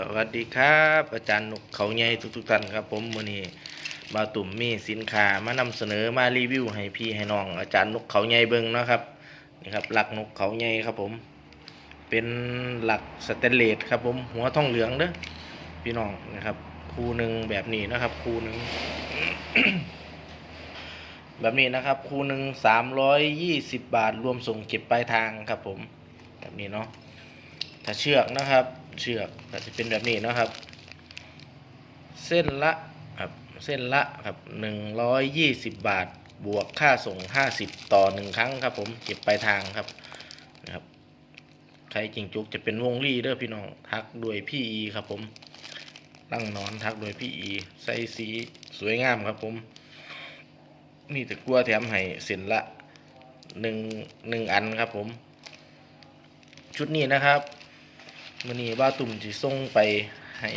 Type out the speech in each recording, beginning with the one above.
สวัสดีครับอาจารย์นกเขาใหญ่ทุกๆท่านครับ ผมมือนี้บาตุ่มมีสินค้ามานำเสนอมารีวิวให้พี่ให้น้อง อาจารย์นกเขาใหญ่เบิ้งนะครับนี่ครับหลักนกเขาใหญ่ครับผม เป็นหลักสแตนเลสครับผมหัวทองเหลืองเด้อพี่น้องนะครับคู่หนึ่งแบบนี้นะครับ คู่หนึ่งแบบนี้นะครับคู่หนึ่งสามร้อยยี่สิบบาทรวมส่งเก็บปลายทางครับผม แบบนี้เนาะถ้าเชือกนะครับ เชือกก็จะเป็นแบบนี้นะครับ เส้นละครับเส้นละครับหนึ่งร้อยยี่สิบบาท บวกค่าส่งห้าสิบต่อหนึ่งครั้งครับ ผมเก็บปลายทางครับนะครับใครจริงจุกจะเป็นวงรี่เด้อพี่น้องทักด้วยพี่อีครับผมตั้งนอนทักด้วยพี่อีใส่สีสวยงามครับผมนี่ตะกัวแถมให้เส้นละหนึ่งหนึ่งอันครับผม ชุดนี้นะครับ มือนี้บ้าตุ่มจะส่งไปให้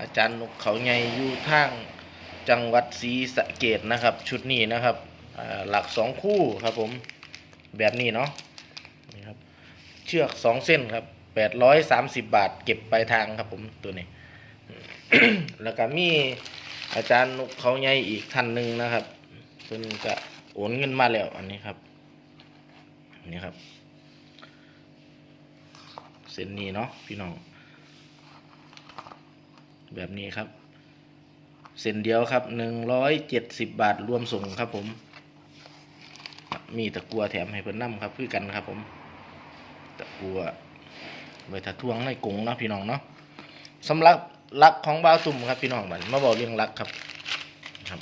อาจารย์นกเขาใหญ่อยู่ทางจังหวัดศรีสะเกดนะครับ ชุดนี้นะครับหลักสองคู่ครับผมแบบนี้เนาะนี่ครับเชือกสองเส้นครับแปดร้อยสามสิบบาทเก็บปลายทางครับผมตัวนี้ แล้วก็มีอาจารย์นกเขาใหญ่อีกท่านหนึ่งนะครับเพิ่นก็โอนเงินมาแล้วอันนี้ครับนี่ครับ เส้นนี้เนาะพี่น้อง แบบนี้ครับ เส้นเดียวครับหนึ่งร้อยเจ็ดสิบบาทรวมส่งครับผม มีตะกัวแถมให้เพิ่นนํครับคือกันครับผม ตะกัวไว้ถ้าทวงในกงเนาะพี่น้องเนาะสำหรับลักของบ่าวตุ่มครับพี่น้องบัดมาบอกเรื่องลักครับครับ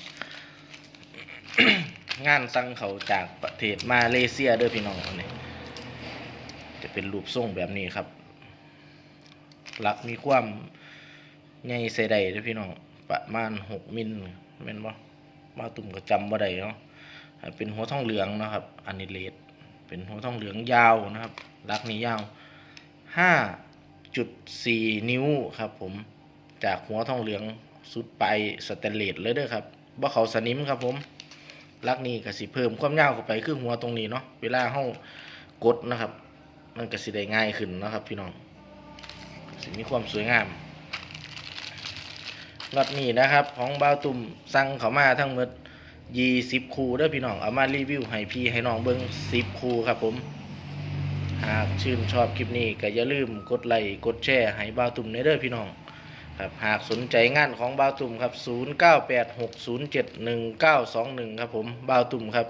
งานสั่งเขาจากประเทศมาเลเซียเด้อพี่น้องอันนี้จะเป็นรูปทรงแบบนี้ครับ หลักมีความใหญ่ใส่ใดเด้อพี่น้องประมาณหกมิลแม่นบ่มาตุ่มก็จำบ่ได้เนาะเป็นหัวทองเหลืองนะครับอันนี้เลดเป็นหัวทองเหลืองยาวนะครับลักนี้ยาวห้าจุดสี่นิ้วครับผมจากหัวทองเหลืองสุดไปสแตนเลสเลยเด้อครับบ่เขาสนิมครับผมลักนี้ก็สิเพิ่มความยาวเข้าไปคือหัวตรงนี้เนาะเวลาเฮากดนะครับ มันก็สิได้ง่ายขึ้นนะครับพี่น้อง สิมีความสวยงามรถนี้นะครับของบ่าวตุ่มสั่งเขามาทั้งหมดยี่สิบคู่เด้อพี่น้องเอามารีวิวให้พี่ให้น้องเบิ้งสิบคู่ครับผม หากชื่นชอบคลิปนี้ก็อย่าลืมกดไลค์กดแชร์ให้บ่าวตุ่มในเด้อพี่น้องครับหากสนใจงานของบ่าวตุ่มครับ0986071921ครับผมบ่าวตุ่มครับ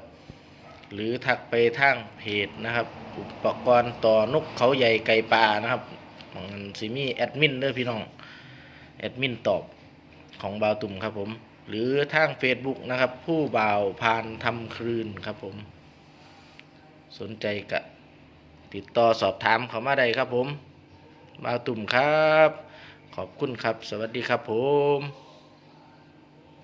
หรือทักไปทางเพจนะครับ อุปกรณ์ต่อนกเขาใหญ่ไก่ป่านะครับ มันสิมีแอดมินเด้อพี่น้องแอดมินตอบของบ่าวตุ่มครับผมหรือทาง Facebook นะครับ ผู้บ่าวพานทำคลืนครับผม สนใจกะติดต่อสอบถามเขามาได้ครับผมบ่าวตุ่มครับ ขอบคุณครับ สวัสดีครับผม